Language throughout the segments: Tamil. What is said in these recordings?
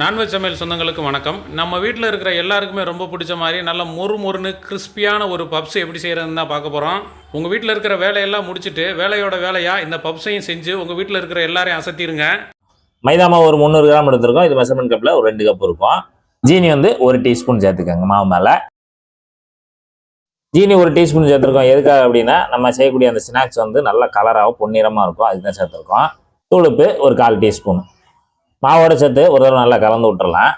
நான்வெஜ் சமையல் சொந்தங்களுக்கு வணக்கம். நம்ம வீட்டில் இருக்கிற எல்லாருக்குமே ரொம்ப பிடிச்ச மாதிரி நல்ல மொறு மொறுன்னு கிறிஸ்பியான ஒரு பப்ஸ் எப்படி செய்கிறதுன்னு தான் பார்க்க போகிறோம் உங்கள் வீட்டில் இருக்கிற வேலையெல்லாம் முடிச்சுட்டு வேலையோட வேலையாக இந்த பப்ஸையும் செஞ்சு உங்கள் வீட்டில் இருக்கிற எல்லாரையும் அசத்திடுங்க மைதா மாவு ஒரு முந்நூறு கிராம் எடுத்திருக்கோம். இது மெஷர்மெண்ட் கப்பில் ஒரு ரெண்டு கப் இருக்கும். ஜீனி வந்து ஒரு டீஸ்பூன் சேர்த்துக்கோங்க மாவு மேலே. ஜீனி ஒரு டீஸ்பூன் சேர்த்துருக்கோம். எதுக்காக அப்படின்னா நம்ம செய்யக்கூடிய அந்த ஸ்நாக்ஸ் வந்து நல்ல கலராகவும் பொன்னிறமாக இருக்கும். அதுக்கு தான் சேர்த்துருக்கோம். துளுப்பு ஒரு கால் டீஸ்பூன். மாவோட சேர்த்து ஒரு தடவை நல்லா கலந்து விட்டுறலாம்.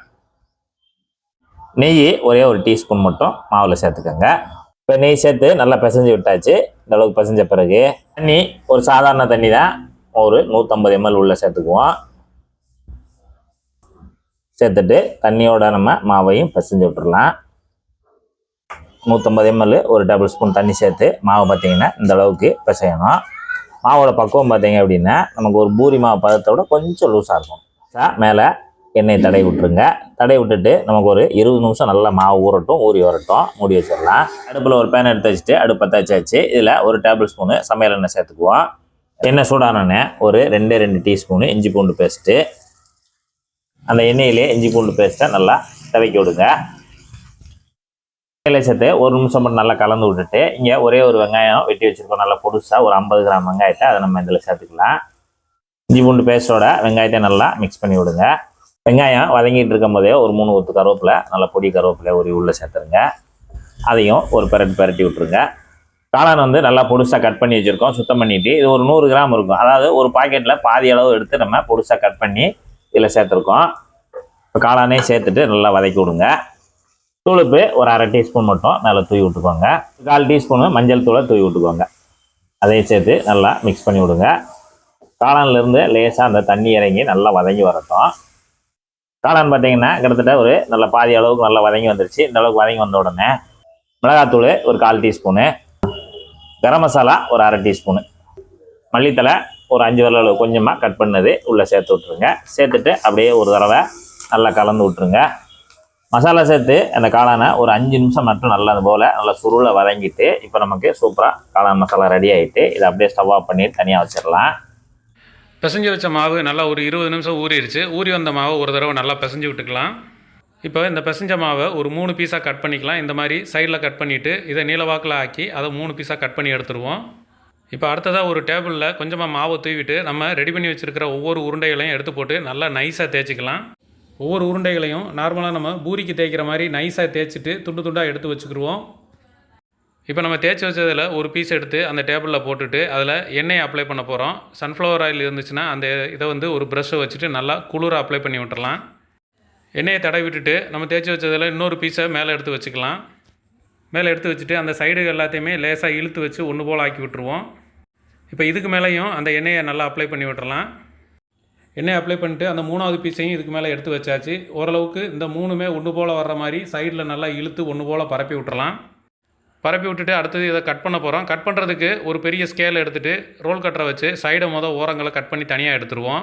நெய் ஒரே ஒரு டீஸ்பூன் மட்டும் மாவில் சேர்த்துக்கோங்க. இப்போ நெய் சேர்த்து நல்லா பிசைஞ்சு விட்டாச்சு. இந்த அளவுக்கு பிசைஞ்ச பிறகு தண்ணி ஒரு சாதாரண தண்ணி தான். ஒரு நூற்றம்பது எம்எல் உள்ள சேர்த்துக்குவோம். சேர்த்துட்டு தண்ணியோட நம்ம மாவையும் பிசைஞ்சு விட்டுடலாம் நூற்றம்பது எம்எல் ஒரு டபுள் ஸ்பூன் தண்ணி சேர்த்து மாவு பார்த்தீங்கன்னா இந்த அளவுக்கு பிசையணும். மாவோட பக்குவம் பார்த்தீங்க அப்படின்னா நமக்கு ஒரு பூரி மாவு பதத்தை விட கொஞ்சம் லூஸாக இருக்கும். மேலே எண்ணெய் தடை விட்டுருங்க. தடை விட்டுட்டு நமக்கு ஒரு இருபது நிமிஷம் நல்லா மாவு ஊறட்டும் ஊறி வரட்டும். மூடி வச்சிடலாம். அடுப்பில் ஒரு பேன் எடுத்து வச்சுட்டு அடுப்பை வச்சாச்சு இதில் ஒரு டேபிள் ஸ்பூனு சமையல் எண்ணெய் சேர்த்துக்குவோம். எண்ணெய் சூடானோடனே ஒரு ரெண்டே ரெண்டு டீஸ்பூனு இஞ்சி பூண்டு பேஸ்ட்டு அந்த எண்ணெயிலே இஞ்சி பூண்டு பேஸ்ட்டை நல்லா தவைக்கி விடுங்க. எண்ணெயில் சேர்த்து ஒரு நிமிஷம் மட்டும் நல்லா கலந்து விட்டுட்டு இங்கே ஒரே ஒரு வெங்காயம் வெட்டி வச்சுருக்கோம். நல்லா பொடுசாக ஒரு ஐம்பது கிராம் வெங்காயத்தை அதை நம்ம இதில் சேர்த்துக்கலாம். இஞ்சி பூண்டு பேஸ்ட்டோட வெங்காயத்தை நல்லா மிக்ஸ் பண்ணி விடுங்க. வெங்காயம் வதங்கிட்டு இருக்கும் போதே ஒரு மூணு ஒத்து கருவேப்பிலை நல்லா பொடி கருவேப்பிலை ஒரு உள்ளே சேர்த்துருங்க. அதையும் ஒரு பெரட்டு பெரட்டி விட்டுருங்க. காளான் வந்து நல்லா பொடுசாக கட் பண்ணி வச்சுருக்கோம் சுத்தம் பண்ணிவிட்டு இது ஒரு நூறு கிராம் இருக்கும். அதாவது ஒரு பாக்கெட்டில் பாதி அளவு எடுத்து நம்ம பொடுசாக கட் பண்ணி இதில் சேர்த்துருக்கோம். இப்போ காளானே சேர்த்துட்டு நல்லா வதக்கி விடுங்க. தூளுப்பு ஒரு அரை டீஸ்பூன் மட்டும் நல்லா தூவி விட்டுக்கோங்க. கால் டீஸ்பூனு மஞ்சள் தூளை தூவி விட்டுக்கோங்க. அதையும் சேர்த்து நல்லா மிக்ஸ் பண்ணி விடுங்க. காளான்லேருந்து லேசாக அந்த தண்ணி இறங்கி நல்லா வதங்கி வரட்டும். காளான் பார்த்தீங்கன்னா கிட்டத்தட்ட ஒரு நல்ல பாதி அளவுக்கு நல்லா வதங்கி வந்துருச்சு. இந்த அளவுக்கு வதங்கி வந்த உடனே மிளகாத்தூள் ஒரு கால் டீஸ்பூனு கரம் மசாலா ஒரு அரை டீஸ்பூனு. மல்லித்தலை ஒரு அஞ்சு விரல் அளவு கொஞ்சமாக கட் பண்ணது உள்ளே சேர்த்து விட்ருங்க சேர்த்துட்டு அப்படியே ஒரு தடவை நல்லா கலந்து விட்ருங்க மசாலா சேர்த்து அந்த காளானை ஒரு அஞ்சு நிமிஷம் மட்டும் நல்லா அது போல் நல்லா சுருளை வதங்கிட்டு இப்போ நமக்கு சூப்பராக காளான் மசாலா ரெடி ஆகிட்டு இதை அப்படியே ஸ்டவ் ஆஃப் பண்ணி தனியாக வச்சிடலாம். பிசைஞ்சு வச்ச மாவு நல்லா ஒரு இருபது நிமிஷம் ஊறிடுச்சு. ஊறி வந்த மாவை ஒரு தடவை நல்லா பிசைஞ்சு விட்டுக்கலாம். இப்போ இந்த பிசைஞ்ச மாவை ஒரு மூணு பீஸாக கட் பண்ணிக்கலாம். இந்த மாதிரி சைடில் கட் பண்ணிவிட்டு இதை நீளவாக்கில் ஆக்கி அதை மூணு பீஸாக கட் பண்ணி எடுத்துருவோம். இப்போ அடுத்ததாக ஒரு டேபிளில் கொஞ்சமாக மாவை தூவிட்டு நம்ம ரெடி பண்ணி வச்சுருக்கிற ஒவ்வொரு உருண்டைகளையும் எடுத்து போட்டு நல்லா நைஸாக தேய்ச்சிக்கலாம். ஒவ்வொரு உருண்டைகளையும் நார்மலாக நம்ம பூரிக்கு தேய்க்கிற மாதிரி நைஸாக தேய்ச்சிட்டு துண்டு துண்டாக எடுத்து வச்சுக்கிடுவோம் இப்போ நம்ம தேய்ச்சி வச்சதில் ஒரு பீஸ் எடுத்து அந்த டேபிளில் போட்டுட்டு அதில் எண்ணெயை அப்ளை பண்ண போகிறோம் சன்ஃப்ளவர் ஆயில் இருந்துச்சுன்னா அந்த இதை வந்து ஒரு ப்ரஷ்ஷை வச்சுட்டு நல்லா குளிர அப்ளை பண்ணி விட்டுறலாம். எண்ணெயை தடவி விட்டுட்டு நம்ம தேய்ச்சி வச்சதில் இன்னொரு பீஸை மேலே எடுத்து வச்சுக்கலாம். மேலே எடுத்து வச்சுட்டு அந்த சைடு எல்லாத்தையுமே லேசாக இழுத்து வச்சு ஒன்று போல் ஆக்கி விட்டுருவோம். இப்போ இதுக்கு மேலேயும் அந்த எண்ணெயை நல்லா அப்ளை பண்ணி விட்டுறலாம். எண்ணெய் அப்ளை பண்ணிட்டு அந்த மூணாவது பீஸையும் இதுக்கு மேலே எடுத்து வச்சாச்சு. ஓரளவுக்கு இந்த மூணுமே ஒன்று போல் வர்ற மாதிரி சைடில் நல்லா இழுத்து ஒன்று போல் பரப்பி விட்டுறலாம். பரப்பி விட்டுட்டு அடுத்தது இதை கட் பண்ண போகிறோம் கட் பண்ணுறதுக்கு ஒரு பெரிய ஸ்கேல் எடுத்துகிட்டு ரோல் கட்டரை வச்சு சைடை மொதல் ஓரங்களை கட் பண்ணி தனியாக எடுத்துருவோம்.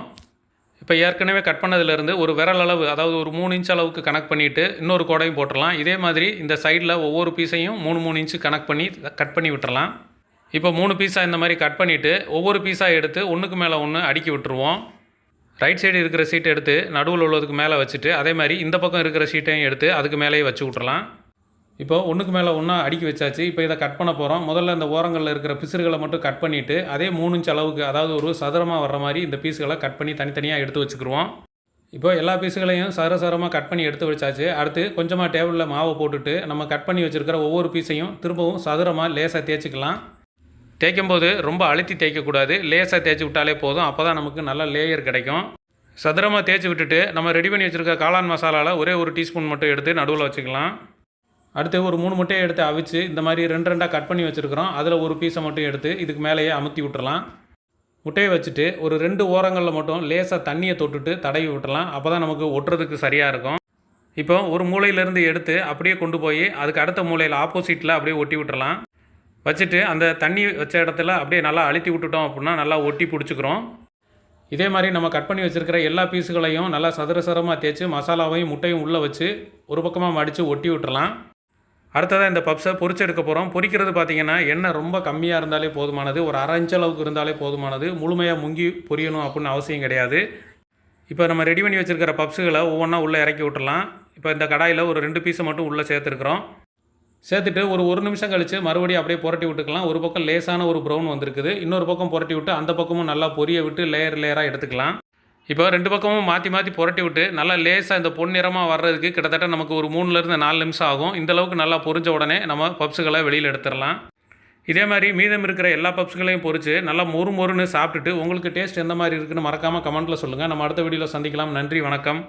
இப்போ ஏற்கனவே கட் பண்ணதுலேருந்து ஒரு விரல் அளவு அதாவது ஒரு மூணு இன்ச் அளவுக்கு கனெக்ட் பண்ணிவிட்டு இன்னொரு கோடையும் போட்டுடலாம் இதே மாதிரி இந்த சைடில் ஒவ்வொரு பீஸையும் மூணு மூணு இன்ச்சு கனெக்ட் பண்ணி கட் பண்ணி விட்டுறலாம். இப்போ மூணு பீஸாக இந்த மாதிரி கட் பண்ணிவிட்டு ஒவ்வொரு பீஸாக எடுத்து ஒன்றுக்கு மேலே ஒன்று அடுக்கி விட்டுருவோம். ரைட் சைடு இருக்கிற சீட்டை எடுத்து நடுவில் உள்ளதுக்கு மேலே வச்சுட்டு அதே மாதிரி இந்த பக்கம் இருக்கிற சீட்டையும் எடுத்து அதுக்கு மேலேயே வச்சு விட்றலாம் இப்போ ஒன்றுக்கு மேலே ஒன்றா அடுக்கி வச்சாச்சு. இப்போ இதை கட் பண்ண போகிறோம் முதல்ல இந்த ஓரங்களில் இருக்கிற பிசுறுகளை மட்டும் கட் பண்ணிவிட்டு அதே மூணு இன்ச் அளவுக்கு அதாவது ஒரு சதுரமாக வர்ற மாதிரி இந்த பீஸுகளை கட் பண்ணி தனித்தனியாக எடுத்து வச்சுக்கிருவோம். இப்போ எல்லா பீஸுகளையும் சர சரமாக கட் பண்ணி எடுத்து வச்சாச்சு. அடுத்து கொஞ்சமாக டேபிளில் மாவை போட்டுட்டு நம்ம கட் பண்ணி வச்சுருக்கிற ஒவ்வொரு பீஸையும் திரும்பவும் சதுரமாக லேசாக தேய்ச்சிக்கலாம். தேய்க்கும் போது ரொம்ப அழுத்தி தேய்க்கக்கூடாது. லேசாக தேய்ச்சி விட்டாலே போதும். அப்போ தான் நமக்கு நல்ல லேயர் கிடைக்கும். சதுரமாக தேய்ச்சி விட்டுட்டு நம்ம ரெடி பண்ணி வச்சுருக்க காளான் மசாலாவில் ஒரே ஒரு டீஸ்பூன் மட்டும் எடுத்து நடுவில் வச்சுக்கலாம். அடுத்து ஒரு மூணு முட்டையை எடுத்து அவிச்சு இந்த மாதிரி ரெண்டு ரெண்டாக கட் பண்ணி வச்சுருக்கிறோம். அதில் ஒரு பீஸை மட்டும் எடுத்து இதுக்கு மேலேயே அமுத்தி விட்டுறலாம். முட்டையை வச்சுட்டு ஒரு ரெண்டு ஓரங்களில் மட்டும் லேசாக தண்ணியை தொட்டுட்டு தடவி விட்டுறலாம். அப்போ தான் நமக்கு ஒட்டுறதுக்கு சரியாக இருக்கும். இப்போ ஒரு மூலையிலேருந்து எடுத்து அப்படியே கொண்டு போய் அதுக்கு அடுத்த மூலையில் ஆப்போசிட்டில் அப்படியே ஒட்டி விட்டுறலாம். வச்சுட்டு அந்த தண்ணி வச்ச இடத்துல அப்படியே நல்லா அழுத்தி விட்டுட்டோம் அப்படின்னா நல்லா ஒட்டி பிடிச்சிக்கிறோம். இதே மாதிரி நம்ம கட் பண்ணி வச்சுருக்கிற எல்லா பீஸுகளையும் நல்லா சதுர சதுரமாக தேய்ச்சி மசாலாவையும் முட்டையும் உள்ளே வச்சு ஒரு பக்கமாக மடித்து ஒட்டி விட்டுறலாம். அடுத்ததாக இந்த பப்ஸை பொரிச்சு எடுக்க போகிறோம் பொரிக்கிறது பார்த்தீங்கன்னா எண்ணெய் ரொம்ப கம்மியாக இருந்தாலே போதுமானது. ஒரு அரை இன்ச் அளவுக்கு இருந்தாலே போதுமானது. முழுமையாக முங்கி பொரியணும் அப்படின்னு அவசியம் கிடையாது. இப்போ நம்ம ரெடி பண்ணி வச்சுருக்கிற பப்ஸுகளை ஒவ்வொன்றா உள்ளே இறக்கி விட்டுலாம் இப்போ இந்த கடாயில் ஒரு ரெண்டு பீஸை மட்டும் உள்ளே சேர்த்துருக்குறோம். சேர்த்துட்டு ஒரு ஒரு நிமிஷம் கழித்து மறுபடியும் அப்படியே புரட்டி விட்டுக்கலாம். ஒரு பக்கம் லேசான ஒரு ப்ரௌன் வந்திருக்குது. இன்னொரு பக்கம் புரட்டி விட்டு அந்த பக்கமும் நல்லா பொரிய விட்டு லேயர் லேயராக எடுத்துக்கலாம். இப்போ ரெண்டு பக்கமும் மாற்றி மாற்றி புரட்டி விட்டு நல்லா லேசாக இந்த பொன்னிறமாக வர்றதுக்கு கிட்டத்தட்ட நமக்கு ஒரு மூணுலேருந்து நாலு நிமிஷம் ஆகும். இந்த அளவுக்கு நல்லா பொரிஞ்ச உடனே நம்ம பப்ஸுகளை வெளியில் எடுத்துடலாம். இதே மாதிரி மீதம் இருக்கிற எல்லா பப்ஸுகளையும் பொரித்து நல்லா மொறு மொறுன்னு சாப்பிட்டுட்டு உங்களுக்கு டேஸ்ட் எந்த மாதிரி இருக்குன்னு மறக்காமல் கமெண்ட்டில் சொல்லுங்கள் நம்ம அடுத்த வீடியோவில் சந்திக்கலாம். நன்றி வணக்கம்.